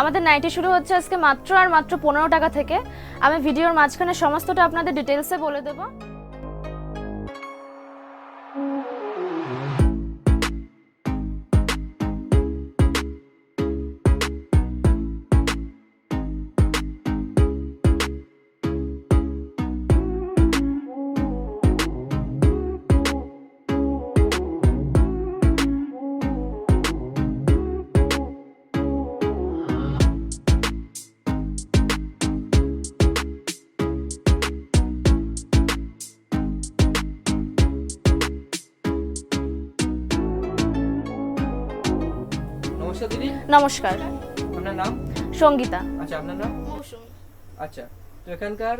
আমাদের নাইটি শুরু হচ্ছে আজকে মাত্র আর মাত্র পনেরো টাকা থেকে। আমি ভিডিওর মাঝখানে সমস্তটা আপনাদের ডিটেলসে বলে দেবো। নমস্কার দিদি। নমস্কার। আপনার নাম? সঙ্গীতা। আচ্ছা আপনার নাম? আচ্ছা তো এখানকার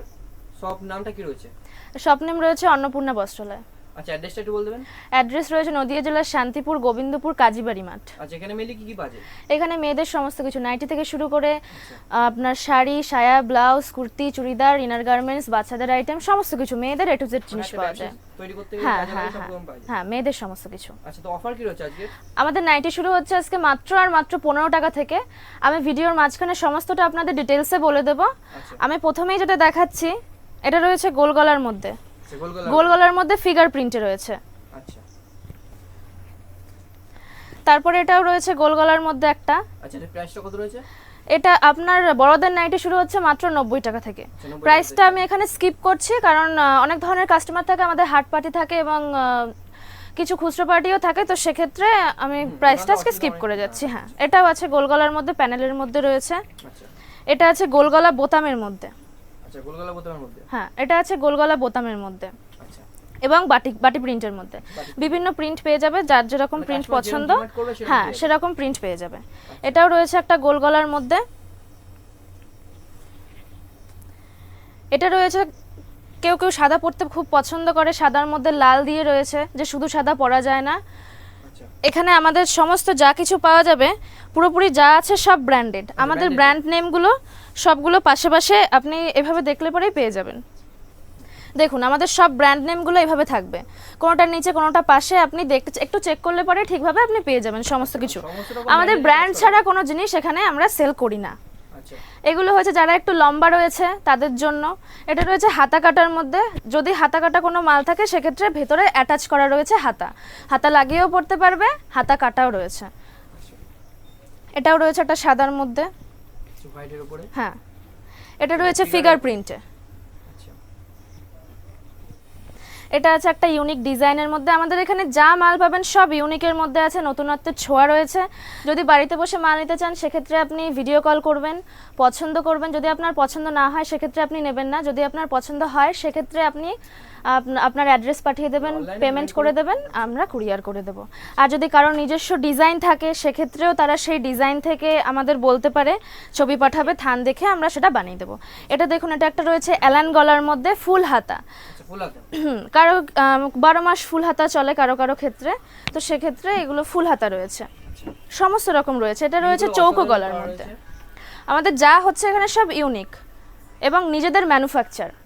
সব নামটা কি রয়েছে? স্বপ্নেম রয়েছে অন্নপূর্ণা বস্ত্রালয়। আচ্ছা অ্যাড্রেসটা একটু বলতে দেবেন? অ্যাড্রেস রয়েছে নদিয়া জেলার শান্তিপুর গোবিন্দপুর কাজীবাড়ি মাঠ। আচ্ছা এখানে মেনলি কি কি বাজে? এখানে মেয়েদের সমস্ত কিছু নাইটি থেকে শুরু করে আপনার শাড়ি সায়া blouse kurti churidar inner garments বাচ্চাদের আইটেম সমস্ত কিছু মেয়েদের এ টু জেড জিনিস পাওয়া যায়। তৈরি করতে হ্যাঁ হ্যাঁ হ্যাঁ। পাওয়া যায়। হ্যাঁ মেয়েদের সমস্ত কিছু। আচ্ছা তো অফার কি রয়েছে আজকে? আমাদের নাইটি শুরু হচ্ছে আজকে মাত্র আর মাত্র পনেরো টাকা থেকে। আমি ভিডিওর মাঝখানে সমস্তটা আপনাদের ডিটেলসে বলে দেব। আচ্ছা। আমি প্রথমেই যেটা দেখাচ্ছি এটা রয়েছে গোল গলার মধ্যে। আচ্ছা গোল গলার মধ্যে ফিগার প্রিন্টে রয়েছে। আচ্ছা। তারপরে এটাও রয়েছে গোল গলার মধ্যে একটা। আচ্ছা এর প্রাইসটা কত রয়েছে? এটা আপনার বড়দের নাইটে শুরু হচ্ছে মাত্র নব্বই টাকা থেকে। আচ্ছা, 90 প্রাইসটা আমি এখানে স্কিপ করছি কারণ অনেক ধরনের কাস্টমার থাকে আমাদের হাট পার্টি থাকে এবং কিছু খুচরো পার্টিও থাকে তো সেক্ষেত্রে আমি প্রাইসটা আজকে স্কিপ করে যাচ্ছি হ্যাঁ। এটাও আছে গোল গলার মধ্যে প্যানেলের মধ্যে রয়েছে। আচ্ছা। এটা আছে গোলগলা বোতামের মধ্যে। আচ্ছা বোতামের মধ্যে? হ্যাঁ এটা আছে গোল গলা বোতামের মধ্যে। আচ্ছা। এবং বাটি বাটি প্রিন্টের মধ্যে। বিভিন্ন প্রিন্ট পেয়ে যাবে যার যেরকম মানে প্রিন্ট পছন্দ হ্যাঁ সেরকম প্রিন্ট পেয়ে যাবে। এটাও রয়েছে একটা গোল গলার মধ্যে। এটা রয়েছে কেউ কেউ সাদা পরতে খুব পছন্দ করে সাদার মধ্যে লাল দিয়ে রয়েছে যে শুধু সাদা পরা যায় না। এখানে আমাদের সমস্ত যা কিছু পাওয়া যাবে পুরোপুরি যা আছে সব ব্র্যান্ডেড আমাদের ব্র্যান্ড নেমগুলো সবগুলো পাশে পাশে আপনি এভাবে দেখলে পরেই পেয়ে যাবেন। দেখুন আমাদের সব ব্র্যান্ড নেমগুলো এভাবে থাকবে। কোনোটার নিচে কোনোটা পাশে আপনি দেখতে একটু চেক করলে পরে ঠিকভাবে আপনি পেয়ে যাবেন সমস্ত কিছু। আমাদের ব্র্যান্ড ছাড়া কোনো জিনিস এখানে আমরা সেল করি না। আচ্ছা এগুলো হয়েছে যারা একটু লম্বা রয়েছে তাদের জন্য। এটা রয়েছে হাতা কাটার মধ্যে। যদি হাতা কাটা কোনো মাল থাকে সেক্ষেত্রে ভেতরে অ্যাটাচ করা রয়েছে হাতা। হাতা লাগিয়েও পড়তে পারবে হাতা কাটাও রয়েছে। এটাও রয়েছে একটা সাদার মধ্যে। হ্যাঁ। এটা রয়েছে ফিগার প্রিন্টে আচ্ছা এটা আছে একটা ইউনিক ডিজাইনের মধ্যে। আমাদের এখানে যা মাল পাবেন সব ইউনিকের মধ্যে আছে, নতুনত্বের ছোঁয়া রয়েছে। যদি বাড়িতে বসে মাল নিতে চান, সেক্ষেত্রে আপনি ভিডিও কল করবেন, পছন্দ করবেন। যদি আপনার পছন্দ না হয়, সেক্ষেত্রে আপনি নেবেন না। যদি আপনার পছন্দ হয়, সেক্ষেত্রে আপনি আপনার অ্যাড্রেস পাঠিয়ে দেবেন পেমেন্ট করে দেবেন আমরা কুরিয়ার করে দেবো। আর যদি কারোর নিজস্ব ডিজাইন থাকে সেক্ষেত্রেও তারা সেই ডিজাইন থেকে আমাদের বলতে পারে ছবি পাঠাবে থান দেখে আমরা সেটা বানিয়ে দেবো। এটা দেখুন এটা একটা রয়েছে অ্যালান গলার মধ্যে ফুল হাতা। আচ্ছা কারও বারো মাস ফুল হাতা চলে কারও কারও ক্ষেত্রে। তো সেক্ষেত্রে এগুলো ফুল হাতা রয়েছে। সমস্ত রকম রয়েছে। এটা রয়েছে চৌকো গলার মধ্যে। আমাদের যা হচ্ছে এখানে সব ইউনিক এবং নিজেদের ম্যানুফ্যাকচার আচ্ছা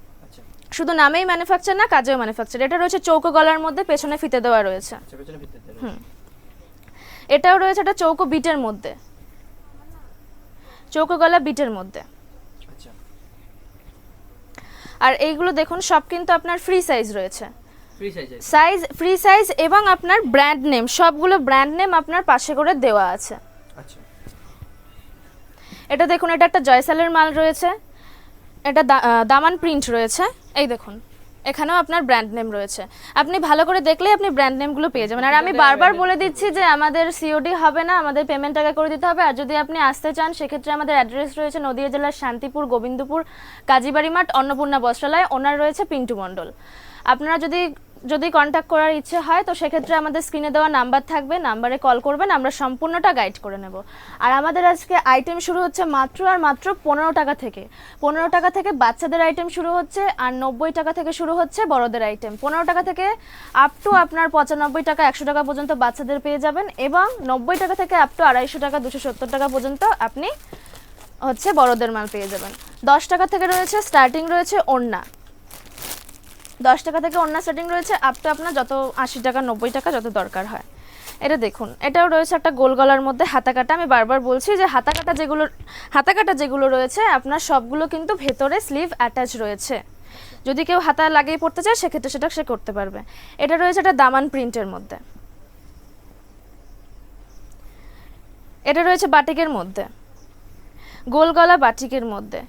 শুধু নামেই ম্যানুফ্যাকচার না কাজেও ম্যানুফ্যাকচার এটা রয়েছে চৌকো গলার মধ্যে পেছনে ফিতে দেওয়া রয়েছে। আচ্ছা এটাও রয়েছে একটা চৌকো বিটের মধ্যে। চৌকো গলা বিটের মধ্যে। আচ্ছা। আর এইগুলো দেখুন সব কিন্তু আপনার ফ্রি সাইজ রয়েছে। সাইজ সাইজ ফ্রি সাইজ এবং আপনার ব্র্যান্ড নেম সবগুলো ব্র্যান্ড নেম আপনার পাশে করে দেওয়া আছে। আচ্ছা। এটা দেখুন এটা একটা জয়সালের মাল রয়েছে। এটা দা- দামান প্রিন্ট রয়েছে। এই দেখুন এখানেও আপনার ব্র্যান্ড নেম রয়েছে। আপনি ভালো করে দেখলেই আপনি ব্র্যান্ড নেমগুলো পেয়ে যাবেন। আর আমি বারবার বলে দিচ্ছি যে আমাদের সিওডি হবে না আমাদের পেমেন্ট আগে করে দিতে হবে। আর যদি আপনি আসতে চান সেক্ষেত্রে আমাদের অ্যাড্রেস রয়েছে নদিয়া জেলার শান্তিপুর গোবিন্দপুর কাজীবাড়ি মাঠ অন্নপূর্ণা বস্ত্রালয়। ওনার রয়েছে পিন্টু মণ্ডল। আপনারা যদি যদি কন্ট্যাক্ট করার ইচ্ছে হয়, তো সেক্ষেত্রে আমাদের স্ক্রিনে দেওয়া নাম্বার থাকবে নাম্বারে কল করবেন, আমরা সম্পূর্ণটা গাইড করে নেব। আর আমাদের আজকে আইটেম শুরু হচ্ছে মাত্র আর মাত্র পনেরো টাকা থেকে। পনেরো টাকা থেকে বাচ্চাদের আইটেম শুরু হচ্ছে আর নব্বই টাকা থেকে শুরু হচ্ছে বড়দের আইটেম পনেরো টাকা থেকে আপ টু আপনার পঁচানব্বই টাকা, একশো টাকা পর্যন্ত বাচ্চাদের পেয়ে যাবেন এবং নব্বই টাকা থেকে আপ টু আড়াইশো টাকা, দুশো সত্তর টাকা পর্যন্ত আপনি হচ্ছে বড়দের মাল পেয়ে যাবেন। দশ টাকা থেকে রয়েছে স্টার্টিং রয়েছে ওড়না। দশ টাকা থেকে অন্য সেটিং রয়েছে আপ টু আপনার যত আশি টাকা, নব্বই টাকা যত দরকার হয়। এটা দেখুন, এটাও রয়েছে একটা গোল গলার মধ্যে হাতা কাটা। আমি বারবার বলছি যে হাতা কাটা যেগুলো, হাতা কাটা যেগুলো রয়েছে, আপনার সবগুলো কিন্তু ভেতরে স্লিভ অ্যাটাচ রয়েছে। যদি কেউ হাতা লাগিয়ে পড়তে চায়, সেক্ষেত্রে সেটা সে করতে পারবে। এটা রয়েছে একটা দামান প্রিন্টের মধ্যে। এটা রয়েছে বাটিকের মধ্যে। গোল গলা বাটিকের মধ্যে।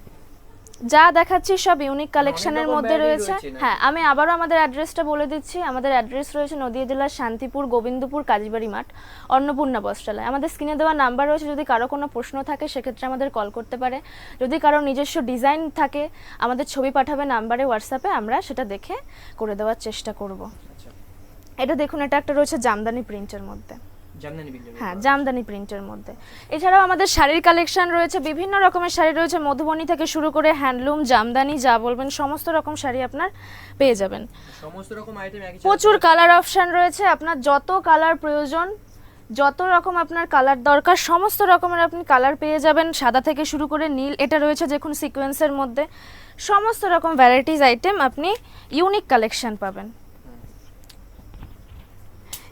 যা দেখাচ্ছি সব ইউনিক কালেকশনের মধ্যে রয়েছে। হ্যাঁ আমি আবারও আমাদের অ্যাড্রেসটা বলে দিচ্ছি। আমাদের অ্যাড্রেস রয়েছে নদিয়া জেলার শান্তিপুর গোবিন্দপুর কাজীবাড়ি মাঠ অন্নপূর্ণা বস্ত্রালয় আমাদের স্ক্রিনে দেওয়া নাম্বার রয়েছে। যদি কারও কোনো প্রশ্ন থাকে সেক্ষেত্রে আমাদের কল করতে পারে। যদি কারও নিজস্ব ডিজাইন থাকে আমাদের ছবি পাঠাবে নাম্বারে হোয়াটসঅ্যাপে আমরা সেটা দেখে করে দেওয়ার চেষ্টা করব। আচ্ছা। এটা দেখুন এটা একটা রয়েছে জামদানি প্রিন্টের মধ্যে। হ্যাঁ জামদানি প্রিন্টের মধ্যে। এছাড়াও আমাদের শাড়ির কালেকশন রয়েছে বিভিন্ন রকমের শাড়ি রয়েছে। মধুবনী থেকে শুরু করে হ্যান্ডলুম জামদানি যা বলবেন সমস্ত রকম শাড়ি আপনার পেয়ে যাবেন। সমস্ত রকম আইটেম প্রচুর কালার অপশন রয়েছে। আপনার যত কালার প্রয়োজন যত রকম আপনার কালার দরকার সমস্ত রকমের আপনি কালার পেয়ে যাবেন। সাদা থেকে শুরু করে নীল এটা রয়েছে দেখুন সিকোয়েন্সের মধ্যে। সমস্ত রকম ভ্যারাইটিস আইটেম আপনি ইউনিক কালেকশন পাবেন।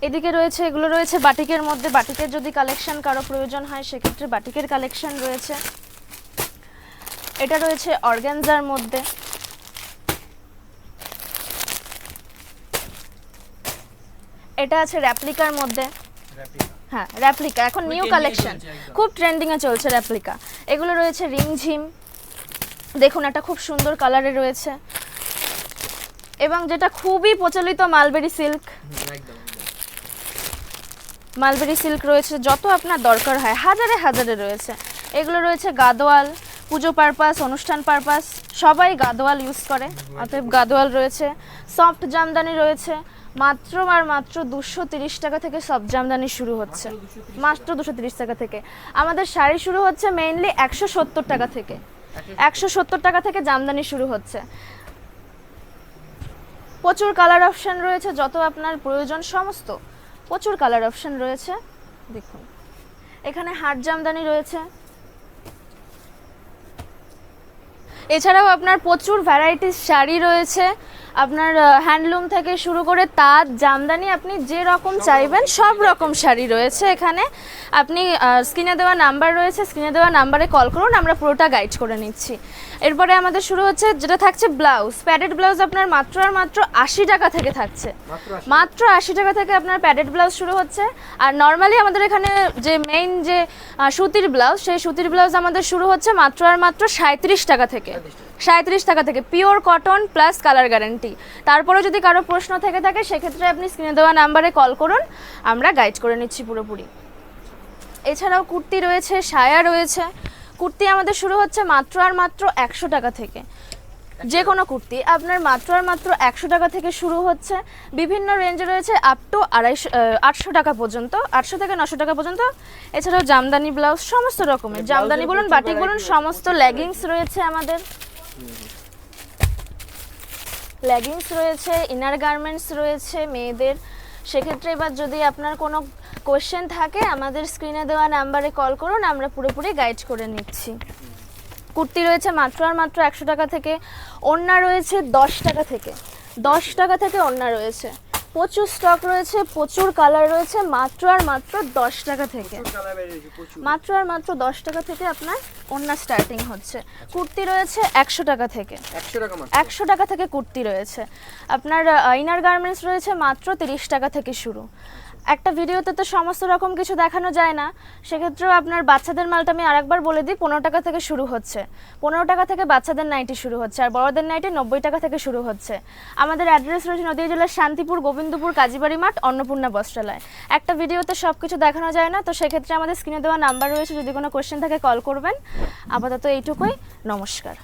এদিকে রয়েছে এগুলো রয়েছে বাটিকের মধ্যে। বাটিকের যদি কালেকশন কারও প্রয়োজন হয় সেক্ষেত্রে বাটিকের কালেকশন রয়েছে। এটা রয়েছে অর্গ্যানজার মধ্যে। এটা আছে র্যাপ্লিকার মধ্যে। হ্যাঁ র্যাপ্লিকা এখন নিউ কালেকশন খুব ট্রেন্ডিংয়ে চলছে র্যাপ্লিকা। এগুলো রয়েছে রিমঝিম। দেখুন একটা খুব সুন্দর কালারে রয়েছে। এবং যেটা খুবই প্রচলিত মালবেরি সিল্ক মালবেরি সিল্ক রয়েছে, যত আপনার দরকার হয়, হাজারে হাজারে রয়েছে। এগুলো রয়েছে গাদোয়াল, পুজো পারপাস, অনুষ্ঠান পারপাস, সবাই গাদোয়াল ইউজ করে। অতএব গাদোয়াল রয়েছে সফট জামদানি রয়েছে, মাত্র আর মাত্র দুশো তিরিশ টাকা থেকে সফট জামদানি শুরু হচ্ছে। মাত্র দুশো তিরিশ টাকা থেকে। আমাদের শাড়ি শুরু হচ্ছে মেইনলি একশো সত্তর টাকা থেকে। একশো সত্তর টাকা থেকে জামদানি শুরু হচ্ছে। প্রচুর কালার অপশন রয়েছে, যত আপনার প্রয়োজন সমস্ত। প্রচুর কালার অপশন রয়েছে। দেখুন। এখানে হাট জামদানি রয়েছে। এছাড়াও আপনার প্রচুর ভ্যারাইটিস শাড়ি রয়েছে। আপনার হ্যান্ডলুম থেকে শুরু করে তাঁত জামদানি আপনি যে রকম চাইবেন সব রকম শাড়ি রয়েছে এখানে। আপনি স্ক্রিনে দেওয়া নাম্বার রয়েছে স্ক্রিনে দেওয়া নাম্বারে কল করুন আমরা পুরোটা গাইড করে নিচ্ছি। এরপরে আমাদের শুরু হচ্ছে যেটা থাকছে ব্লাউজ প্যাডেড ব্লাউজ আপনার মাত্র আর মাত্র আশি টাকা থেকে থাকছে। মাত্র আশি। টাকা থেকে আপনার প্যাডেড ব্লাউজ শুরু হচ্ছে। আর নর্মালি আমাদের এখানে যে মেইন যে সুতির ব্লাউজ সেই সুতির ব্লাউজ আমাদের শুরু হচ্ছে মাত্র আর মাত্র সাঁত্রিশ টাকা থেকে। সাঁত্রিশ টাকা থেকে pure cotton plus colour guarantee. তারপরে যদি কারও প্রশ্ন থেকে থাকে সেক্ষেত্রে আপনি স্ক্রিনে দেওয়া নাম্বারে কল করুন আমরা গাইড করে নিচ্ছি পুরোপুরি। এছাড়াও কুর্তি রয়েছে সায়া রয়েছে। কুর্তি আমাদের শুরু হচ্ছে মাত্র আর মাত্র একশো টাকা থেকে। যে কোনো কুর্তি আপনার মাত্র আর মাত্র একশো টাকা থেকে শুরু হচ্ছে। বিভিন্ন রেঞ্জে রয়েছে আপ টু আড়াইশো আটশো টাকা পর্যন্ত আটশো থেকে নশো টাকা পর্যন্ত। এছাড়াও জামদানি ব্লাউজ সমস্ত রকমের। জামদানি বলুন বাটিক বলুন সমস্ত লেগিংস রয়েছে আমাদের। লেগিংস রয়েছে ইনার গার্মেন্টস রয়েছে মেয়েদের। সেক্ষেত্রে এবার যদি আপনার কোনো কোয়েশ্চেন থাকে, আমাদের স্ক্রিনে দেওয়া নাম্বারে কল করুন, আমরা পুরোপুরি গাইড করে নিচ্ছি। কুর্তি রয়েছে মাত্র আর মাত্র একশো টাকা থেকে, ওড়না রয়েছে দশ টাকা থেকে। দশ টাকা থেকে ওড়না রয়েছে। প্রচুর স্টক রয়েছে প্রচুর কালার রয়েছে মাত্র আর মাত্র দশ টাকা থেকে। মাত্র আর মাত্র দশ টাকা থেকে আপনার অন্য স্টার্টিং হচ্ছে। কুর্তি রয়েছে একশো টাকা থেকে। একশো টাকা থেকে কুর্তি রয়েছে। আপনার ইনার গার্মেন্টস রয়েছে মাত্র তিরিশ টাকা থেকে শুরু। একটা ভিডিওতে তো সমস্ত রকম কিছু দেখানো যায় না। সেক্ষেত্রেও আপনার বাচ্চাদের মালটা আমি আরেকবার বলে দিই, পনেরো টাকা থেকে শুরু হচ্ছে। পনেরো টাকা থেকে বাচ্চাদের নাইটি শুরু হচ্ছে, আর বড়দের নাইটি নব্বই টাকা থেকে শুরু হচ্ছে। আমাদের অ্যাড্রেস রয়েছে নদীয়া জেলার শান্তিপুর, গোবিন্দপুর, কাজীবাড়ি মাঠ, অন্নপূর্ণা বস্ত্রালয়। একটা ভিডিওতে সব কিছু দেখানো যায় না, তো সেক্ষেত্রে আমাদের স্ক্রিনে দেওয়া নাম্বার রয়েছে, যদি কোনো কোশ্চেন থাকে কল করবেন। আপাতত এইটুকুই, নমস্কার।